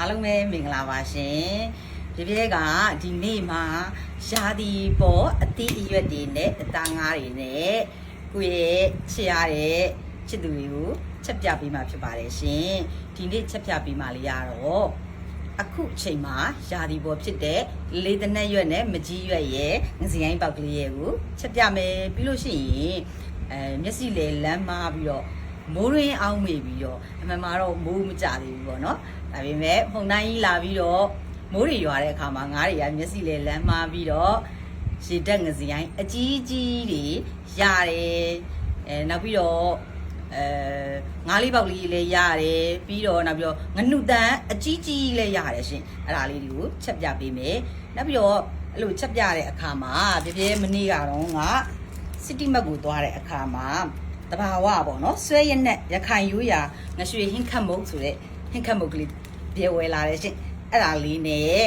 အားလုံးပဲမင်္ဂလာပါရှင်ဒီပြည့်ကဒီနေ့မှာရာသီပေါ်အသီးအရွက်တွေနဲ့အသားငါးတွေနဲ့ကိုယ့်ရဲ့ချစ်ရတဲ့ချစ်သူတွေကိုချက်ပြပေးမှာဖြစ်ပါတယ်ရှင်ဒီနေ့ချက်ပြပေးမှာလေးရတော့အခုအချိန်မှာရာသီပေါ်ဖြစ်တဲ့လေတနက်ရွက်နဲ့မကြီးရွက်ရဲ့ငစရိုင်းပေါက်ကလေးရဲ့ကိုချက်ပြမယ်ပြီးလို့ရှိရင်အဲမျက်စိလေလမ်းမာပြီးတော့ မိုးရင်းအောင်မေပြီးတော့အမှန်မှာတော့မိုးမကြသေးဘူးပေါ့နော်ဒါပေမဲ့ဖုန်တိုင်းကြီးလာပြီးတော့မိုးတွေရွာတဲ့အခါမှာငါးတွေကမျက်စိလေးလမ်းမှာပြီးတော့ရေတက်ငစရိုင်းအကြီးကြီးတွေရတယ်အဲနောက်ပြီးတော့အဲငါးလေးပေါက်လေးလည်းရတယ်ပြီးတော့နောက်ပြီးတော့ငနုတန်အကြီးကြီးလည်းရတယ်ရှင်အဲ့ဒါလေးတွေကိုချက်ပြပေးမယ်နောက်ပြီးတော့အဲ့လိုချက်ပြတဲ့အခါမှာပြပြမနေ့ကတော့ငါစီတီမက်ကိုသွားတဲ့အခါမှာ တဘာဝပေါ့နော်ဆွဲရက်နဲ့ရခိုင်ရိုးရာငရွှေဟင်းခတ်မုတ်ဆိုတဲ့ဟင်းခတ်မုတ်ကလေးပြေဝဲလာတယ်ရှင်အဲ့ဒါလေးနဲ့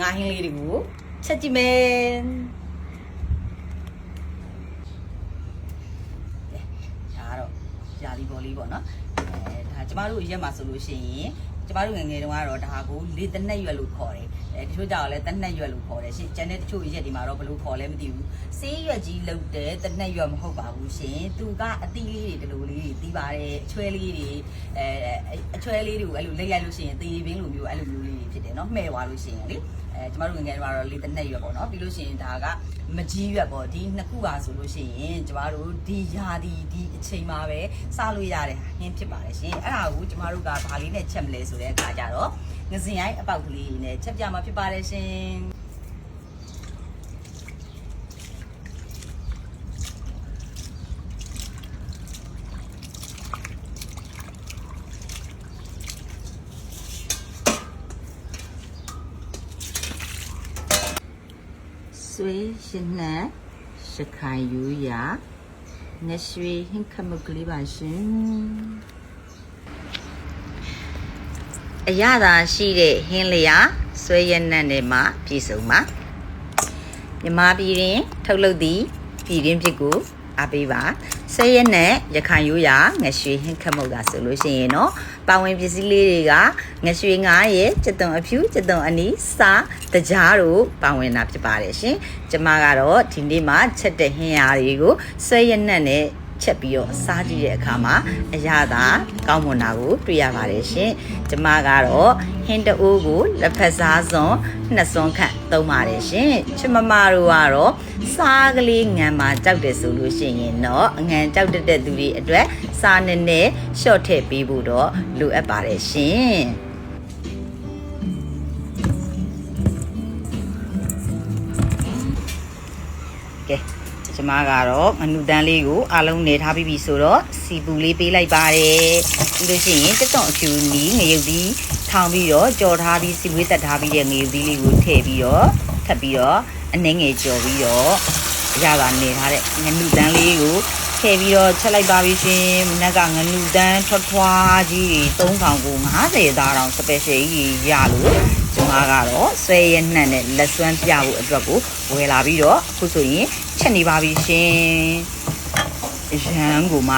ငါဟင်းလေးတွေကိုချက်ကြည့်မယ်ဒါတော့ယာလီဘော်လေးပေါ့နော်အဲဒါကျမတို့ရက်မှာဆိုလို့ရှိရင် ကျမတို့ငယ်ငယ်တုန်းကတော့ဒါကိုလေတနက်ရွက်လို့ခေါ်တယ်အဲတချို့ကြောင့်လည်းတနက်ရွက်လို့ခေါ်တယ်ရှင်ကျန်တဲ့တချို့ရက်ဒီမှာတော့ဘယ်လိုခေါ်လဲမသိဘူးဆေးရွက်ကြီးလုတ်တဲ့တနက်ရွက်မဟုတ်ပါဘူးရှင်သူကအသီးလေးတွေဒီလိုလေးတွေတီးပါတယ်အချွဲလေးတွေအဲအချွဲလေးတွေကိုအဲ့လိုလက်ရိုက်လို့ရှိရင်သေပင်းလိုမျိုးအဲ့လိုမျိုးလေးတွေဖြစ်တယ်နော်မှဲ့သွားလို့ရှိရင်လေ အဲကျမတို့ငယ်ငယ်တုန်းကတော့လေတနက်ရွက်ပေါ့နော်ပြီးလို့ရှိရင်ဒါကမကြီးရွက်ပေါ့ဒီနှစ်ခုပါဆိုလို့ရှိရင်ကျမတို့ဒီယာဒီဒီအချိန်မှာပဲစားလို့ရတဲ့ဟင်းဖြစ်ပါတယ်ရှင်အဲ့ဒါကိုကျမတို့ကဘာလေးနဲ့ချက်မလဲဆိုတဲ့အခါကျတော့ငစင်ရိုင်းအပေါက်ကလေးနဲ့ချက်ပြမှာဖြစ်ပါတယ်ရှင် ဆွေးရှင်နှံရခိုင်ယူရာငရွှေဟင်းခမုတ်ကလေးပါရှင်အရသာရှိတဲ့ဟင်းလျာဆွဲရနံ့တွေမှာပြည့်စုံပါမြမပြည်ရင်ထုတ်လုပ်သည့်ပြည်ရင်းဖြစ်ကို အားပေးပါဆဲရက်နဲ့ရခိုင်ရိုးရာငရွှေဟင်းခမုတ်ကဆိုလို့ရှိရင်တော့ပါဝင်ပစ္စည်းလေးတွေကငရွှေငါရဲ့ကျတုံအဖြူကျတုံအနီးစာတကြားတို့ပါဝင်တာဖြစ်ပါတယ်ရှင်ကျမကတော့ဒီနေ့မှချက်တဲ့ဟင်းရာတွေကိုဆဲရက်နဲ့ ချက်ပြီးတော့စားကြည့်တဲ့အခါမှာအရသာကောင်းမွန်တာကိုတွေ့ရပါတယ်ရှင်။ကျမကတော့ဟင်းတအိုးကိုလက်ဖက်စားစွန်နှစ်စွန်ခန့်သုံးပါတယ်ရှင်။ချစ်မမတို့ကတော့စားကလေးငံမှာကြောက်တယ်ဆိုလို့ရှိရင်တော့အငံကြောက်တတ်တဲ့သူတွေအတွက်စားနည်းနည်းရှော့ထည့်ပေးဖို့တော့လိုအပ်ပါတယ်ရှင်။ကဲ ကျမကတော့ငနုတန်းလေးကိုအားလုံးနေထားပြီးပြီဆိုတော့စီပူလေးပေးလိုက်ပါတယ်ပြီးလို့ရှိရင်တက်တုံအဖြူနီးငရုတ်သီးထောင်ပြီးတော့ကြော်ထားပြီးစီဝေးတက်ထားပြီးတဲ့ငရုတ်သီးလေးကိုထည့်ပြီးတော့ထပ်ပြီးတော့အနှဲငယ်ကြော်ပြီးတော့ရတာနေထားတဲ့ငနုတန်းလေးကိုထည့်ပြီးတော့ချက်လိုက်ပါပြီရှင်မနက်ကငနုတန်းထွားထွားကြီးတွေ3000ကို90သားတောင်စပယ်ရှယ်ကြီးရလို့ကျွန်မကတော့ဆွဲရနှံ့နဲ့လက်စွမ်းပြဖို့အတွက်ကိုဝယ်လာပြီးတော့အခုဆိုရင် ချက်နေပါပြီရှင်ရန်ကိုမှ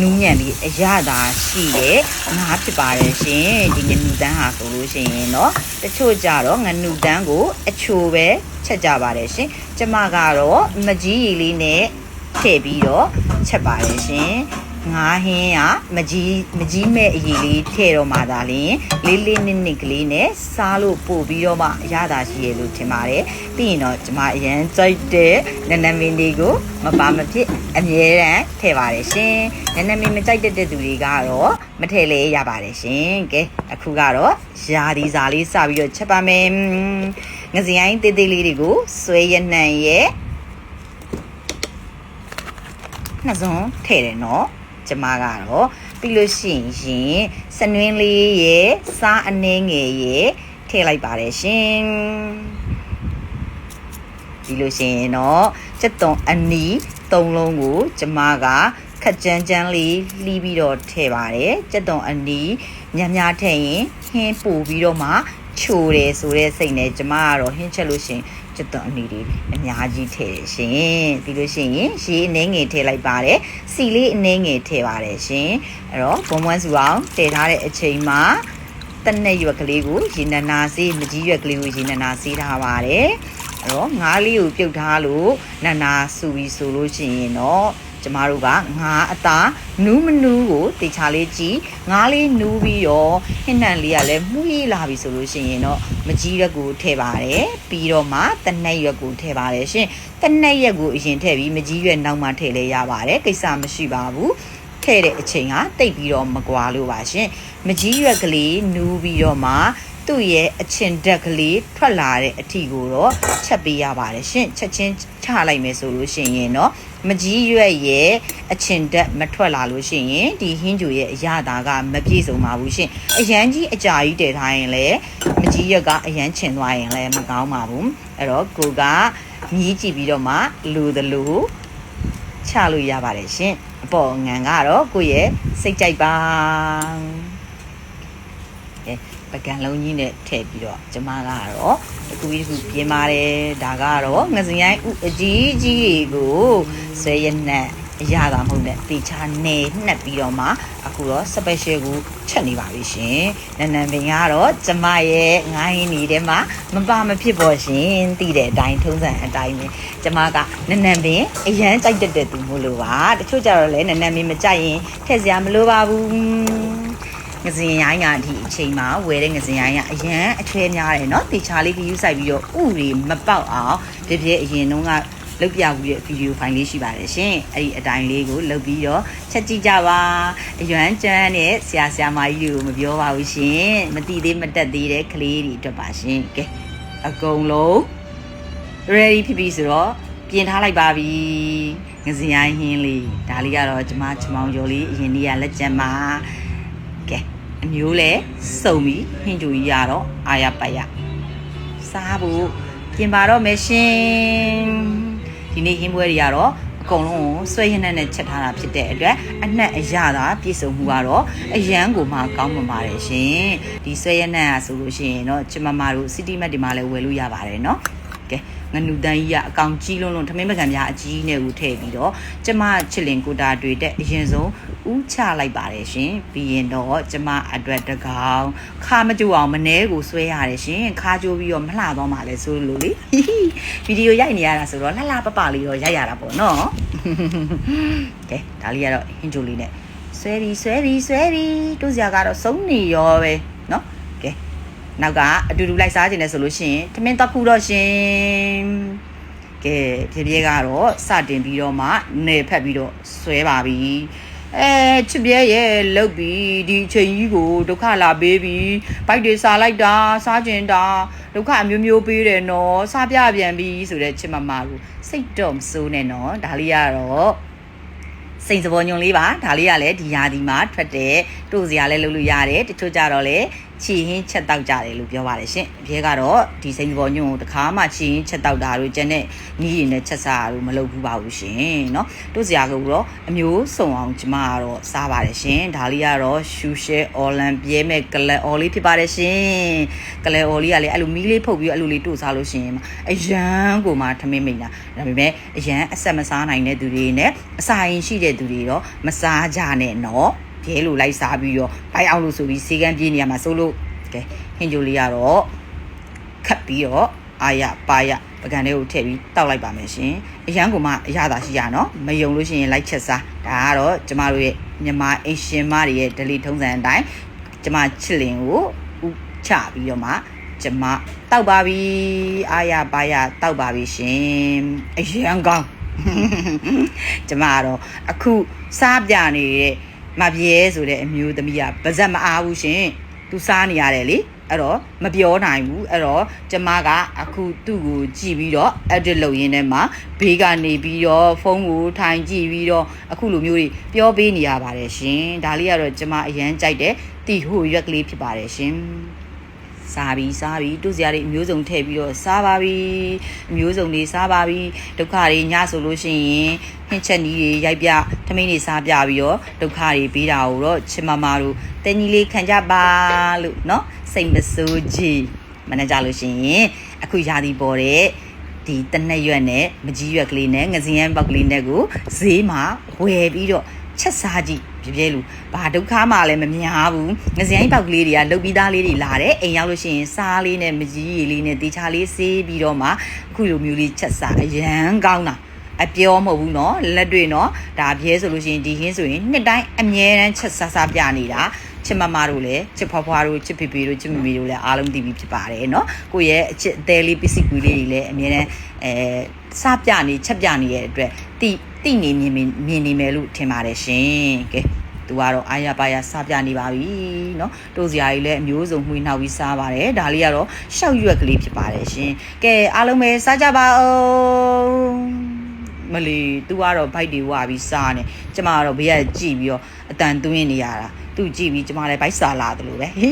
နူးညံ့ပြီးအရသာရှိတဲ့ငါးဖြစ်ပါတယ်ရှင်ဒီငနုတန်းဟာဆိုလို့ရှိရင်တော့တချို့ကြတော့ငနုတန်းကို အချိုပဲချက်ကြပါတယ်ရှင်ကျမကတော့မကြီးရီလေးနဲ့ထည့်ပြီးတော့ချက်ပါတယ်ရှင် ငါးဟင်းကမကြီးမကြီးမဲ့အည်လေးထည့်တော့မှသာလျှင်လေးလေးနစ်နစ်ကလေးနဲ့စားလို့ပို့ပြီးတော့မှရတာရှိရလို့ထင်ပါတယ်ပြီးရင်တော့ကျမအရင်ကြိုက်တဲ့နနမင်းလေးကိုမပါမဖြစ်အမြဲတမ်းထည့်ပါတယ်ရှင်နနမင်းမကြိုက်တတ်တဲ့သူတွေကတော့မထည့်လေရပါတယ်ရှင်ကဲအခုကတော့ရာဒီစာလေးစပြီးတော့ချက်ပါမယ်ငစရိုင်းသေးသေးလေးတွေကိုဆွဲရနှံ့ရဲ့နှစ်စုံထည့်တယ်နော် ကျမကတော့ပြီးလို့ရှိရင်စနွင်းလေးရဲ့စားအနှဲငယ်ရဲ့ထည့်လိုက်ပါတယ်ရှင်ပြီးလို့ရှိရင်တော့စက်သွန်အနီးသုံးလုံးကို ကျမကခက်ကြမ်းကြမ်းလေးလှီးပြီးတော့ထည့်ပါတယ်စက်သွန်အနီးညံ့များထည့်ရင်ဟင်းပူပြီးတော့မှချိုတယ်ဆိုတဲ့စိတ်နဲ့ကျမကတော့ဟင်းချက်လို့ရှရင် ကျွတ်တော်အနီတွေအများကြီးထည့်တယ်ရှင်ပြီးလို့ရှိရင်ရေအနှဲငယ်ထည့်လိုက်ပါတယ်စီလေးအနှဲငယ်ထည့်ပါတယ်ရှင်အဲ့တော့ဘုံဘွမ်းစုအောင်တည်ထားတဲ့အချိန်မှာတနက်ရွက်ကလေးကိုရေနနာစေးမကြီးရွက်ကလေးကိုရေနနာစေးထားပါတယ်အဲ့တော့ငါးလေးကိုပြုတ်ထားလို့နနာဆူပြီးဆိုလို့ရှိရင်တော့ ကျမတို့ကငါးအသားနူးမနူးကိုတေချာလေးကြည့်ငါးလေးနူးပြီးတော့ဟင်းနှံလေးကလည်းမှုရေးလာပြီဆိုလို့ရှိရင်တော့မကြီးရွက်ကိုထည့်ပါတယ်ပြီးတော့မှတနက်ရွက်ကိုထည့်ပါတယ်ရှင်တနက်ရွက်ကိုအရင်ထည့်ပြီးမကြီးရွက်နောက်မှထည့်လဲရပါတယ်ကိစ္စမရှိပါဘူးထည့်တဲ့အချိန်ကတိတ်ပြီးတော့မကွာလို့ပါရှင်မကြီးရွက်ကလေးနူးပြီးတော့မှသူ့ရဲ့အချင်ဓာတ်ကလေးထွက်လာတဲ့အထီကိုတော့ချက်ပေးရပါတယ်ရှင်ချက်ချင်းချလိုက်မယ်ဆိုလို့ရှိရင်တော့ မကြီးရွက်ရဲ့အချင်ဓာတ်မထွက်လာလို့ရှိရင်ဒီဟင်းဂျူရဲ့အရသာကမပြည့်စုံပါဘူးရှင်အရန်ကြီးအကြာကြီးတည်ထားရင်လည်းမကြီးရွက်ကအရန်ချင်သွားရင်လည်းမကောင်းပါဘူးအဲ့တော့ကိုကမြည်ကြည့်ပြီးတော့မှလူသလိုချလို့ရပါတယ်ရှင်အပေါ်ငံကတော့ကိုယ့်ရဲ့စိတ်ကြိုက်ပါကဲ ပကံလုံးကြီးနဲ့ထည့်ပြီးတော့ကျမကတော့တကူကြီးတကူပြင်းပါတယ်ဒါကတော့ငစရိုင်းဥအကြီးကြီးတွေကိုဆွဲရနက်အရသာမဟုတ်နဲ့တေချာနေနှက်ပြီးတော့မှအခုတော့ special ကိုချက်နေပါပြီရှင်နနန်ပင်ကတော့ကျမရဲ့ငိုင်းနေထဲမှာမပါမဖြစ်ပေါ်ရှင်တည်တဲ့အတိုင်းထုံးစံအတိုင်းပဲကျမကနနန်ပင်အရန်ကြိုက်တတ်တဲ့သူမို့လို့ပါတချို့ကြတော့လေနနန်ပင်မကြိုက်ရင်ထည့်စရာမလိုပါဘူး ငစင်ရိုင်းကဒီအချိန်မှာဝယ်တဲ့ငစင်ရိုင်းကအရန်အထွဲများတယ်เนาะတေချာလေးကယူဆိုင်ပြီးတော့ဥတွေမပေါက်အောင်ဒီပြည့်အရင်တုန်းကလုတ်ပြဘူးတဲ့ဗီဒီယိုဖိုင်လေးရှိပါတယ်ရှင်အဲ့ဒီအတိုင်းလေးကိုလုတ်ပြီးတော့ချက်ကြည့်ကြပါအရွမ်းကျန်းတဲ့ဆရာဆရာမကြီးတွေကိုမပြောပါဘူးရှင်မတိသေးမတက်သေးတဲ့ကလေးတွေအတွက်ပါရှင်ကဲအကုန်လုံး ready ဖြစ်ပြီဆိုတော့ပြင်ထားလိုက်ပါပြီငစင်ရိုင်းဟင်းလေးဒါလေးကတော့ကျမချမောင်ကျော်လေးအရင်နေ့ကလက်ကျန်မှာကဲ အမျိုးလဲစုံပြီးဟင်းကြူကြီးရတော့အာရပါရစားဖို့ပြင်ပါတော့မယ်ရှင်ဒီနေ့ဟင်းပွဲတွေကတော့အကုန်လုံးကိုဆွဲရနှက်နဲ့ချက်ထားတာဖြစ်တဲ့အတွက်အနှက်အရသာပြည့်စုံမှုကတော့အရန်ကိုမှကောင်းမှပါတယ်ရှင်ဒီဆွဲရနှက်ကဆိုလို့ရှိရင်တော့ချမမတို့စီတီမတ်ဒီမှာလည်းဝယ်လို့ရပါတယ်เนาะကဲ ငနူတန်းကြီးကအကောင်ကြီးလုံးလုံးထမင်းပကံများအကြီးနဲ့ကိုထည့်ပြီးတော့ကျမချစ်လင်ကိုတာတွေတဲ့အရင်ဆုံးဥချလိုက်ပါတယ်ရှင်ပြီးရင်တော့ကျမအတွက်တကောင်ခါမကြိုအောင်မနှဲကိုဆွဲရတယ်ရှင်ခါကြိုးပြီးတော့မလှတော့မှလည်းဆိုလို့လေဗီဒီယိုရိုက်နေရတာဆိုတော့လှလှပပလေးတော့ရိုက်ရတာပေါ့နော်ကဲဒါလေးကတော့ဟင်းဂျိုလေးနဲ့ဆွဲပြီးဆွဲပြီးဆွဲပြီးတို့စရာကတော့စုံနေရောပဲနော်ကဲ နောက်ကအတူတူလိုက်စားခြင်းနဲ့ဆိုလို့ရှိရင်ထမင်းတက်ခုတော့ရှင်ကဲပြေပြေကတော့စတင်ပြီးတော့မှနေဖက်ပြီးတော့ဆွဲပါပြီအဲချစ်ပြဲရဲ့လုတ်ပြီးဒီအချိန်ကြီးကိုဒုက္ခလာပေးပြီးဘိုက်တွေစားလိုက်တာစားကျင်တာဒုက္ခအမျိုးမျိုးပေးတယ်နော်စားပြပြန်ပြီဆိုတဲ့ချစ်မမကိုစိတ်တော့မစိုးနဲ့နော်ဒါလေးကတော့စိန်စပေါ်ညုံလေးပါဒါလေးကလည်းဒီယာဒီမှာထွက်တဲ့တို့စရာလည်းလုပ်လို့ရတယ်တချို့ကြတော့လေ ချီဟင်းချက်တောက်ကြတယ်လို့ပြောပါတယ်ရှင်အပြဲကတော့ဒီစိန်စပေါ်ညုံကိုတခါမှချီဟင်းချက်တောက်တာတို့ကျန်တဲ့နီးရင်နဲ့ချက်စားတာတို့မလုပ်ဘူးပါဘူးရှင်เนาะတို့စရာကတော့အမျိုးစုံအောင်ကျမကတော့စားပါတယ်ရှင်ဒါလေးကတော့ရှူရှဲအော်လန်ပြဲမဲ့ကလအော်လေးဖြစ်ပါတယ်ရှင်ကလအော်လေးကလည်းအဲ့လိုမီးလေးဖုတ်ပြီးအဲ့လိုလေးတို့စားလို့ရှင်အရန်ကိုမှထမင်းမိန်တာဒါပေမဲ့အရန်အဆက်မစားနိုင်တဲ့သူတွေနဲ့အစာရင်ရှိတဲ့သူတွေတော့မစားကြနဲ့เนาะ ပြဲလို့လိုက်စားပြီးတော့ဘိုက်အောင်လို့ဆိုပြီးစေကန်းပြေးနေရမှာဆိုလို့ကဲဟင်ဂျိုလေးကတော့ခတ်ပြီးတော့အာရပါရပကံလေးကိုထည့်ပြီးတောက်လိုက်ပါမယ်ရှင်အရန်ကမှအရသာရှိရနော်မယုံလို့ရှိရင်လိုက်ချက်စားဒါကတော့ကျမတို့ရဲ့မြန်မာအင်ရှင်မတွေရဲ့ဒလီထုံးစံအတိုင်းကျမချစ်လင်ကိုဥချပြီးတော့မှကျမတောက်ပါပြီအာရပါရတောက်ပါပြီရှင်အရန်ကောင်းကျမကတော့အခုစားပြနေတဲ့ မပြေဆိုတဲ့အမျိုးသမီးကပါဇက်မအားဘူးရှင်သူစားနေရတယ်လေအဲ့တော့မပြောနိုင်ဘူးအဲ့တော့ကျမကအခုသူ့ကိုကြည့်ပြီးတော့ edit လုပ်ရင်းထဲမှာဘေးကနေပြီးတော့ဖုန်းကိုထိုင်ကြည့်ပြီးတော့အခုလိုမျိုးတွေပြောပေးနေရပါတယ်ရှင်ဒါလေးကတော့ကျမအရန်ကြိုက်တဲ့တီဟိုရွက်ကလေးဖြစ်ပါတယ်ရှင် စားပြီးစားပြီးတူစရာတွေအမျိုးစုံထည့်ပြီးတော့စားပါပြီအမျိုးစုံတွေစားပါပြီဒုက္ခတွေညဆိုလို့ရှိရင်ဟင်းချက်နီးတွေရိုက်ပြထမင်းတွေစားပြပြီးတော့ဒုက္ခတွေပေးတာကိုတော့ချစ်မမတို့တဲညီလေးခံကြပါလို့เนาะစိတ်မဆိုးကြီးမနဲ့ကြလို့ရှိရင်အခုရာသီပေါ်တဲ့ဒီတနက်ရွက်နဲ့မကြီးရွက်ကလေးနဲ့ငစင်ရန်ပေါက်ကလေးနဲ့ကိုဈေးမှာဝယ်ပြီးတော့ ချက်စားကြည့်ပြပြလူဘာဒုက္ခမှလည်းမများဘူးငစရိုင်းပေါက်ကလေးတွေကလုတ်ပြီးသားလေးတွေလာတယ်အိမ်ရောက်လို့ရှိရင်စားလေးနဲ့မကြီးရည်လေးနဲ့တေချာလေးဆေးပြီးတော့မှအခုလိုမျိုးလေးချက်စားအရန်ကောင်းတာအပြောမဟုတ်ဘူးเนาะလက်တွေเนาะဒါပြဲဆိုလို့ရှိရင်ဒီဟင်းဆိုရင်နှစ်တိုင်းအမြဲတမ်းချက်စားစားပြနေတာချစ်မမတို့လည်းချစ်ဖွားဖွားတို့ချစ်ဖေဖေတို့ချစ်မမေတို့လည်းအားလုံးသိပြီးဖြစ်ပါတယ်เนาะကိုယ့်ရဲ့အချစ်အသေးလေးပစ္စည်းကွေးလေးတွေလည်းအမြဲတမ်းအဲစားပြနေချက်ပြနေတဲ့အတွက်တိ တိနေမြင်မြင်မြင်နေမယ်လို့ထင်ပါတယ်ရှင်ကဲသူကတော့အာရပါရစားပြနေပါပြီเนาะတို့စရာကြီးလည်းအမျိုးစုံမှွေနှောက်ပြီးစားပါတယ်ဒါလေးကတော့ရှောက်ရွက်ကလေးဖြစ်ပါတယ်ရှင်ကဲအားလုံးပဲစားကြပါဦးမလီ तू ကတော့ဘိုက်တွေဝါပြီးစားနေကျမကတော့ဘေးကကြည့်ပြီးတော့အတန်သွင်းနေရတာသူကြည့်ပြီးကျမလည်းဘိုက်စားလာတယ်လို့ပဲဟိ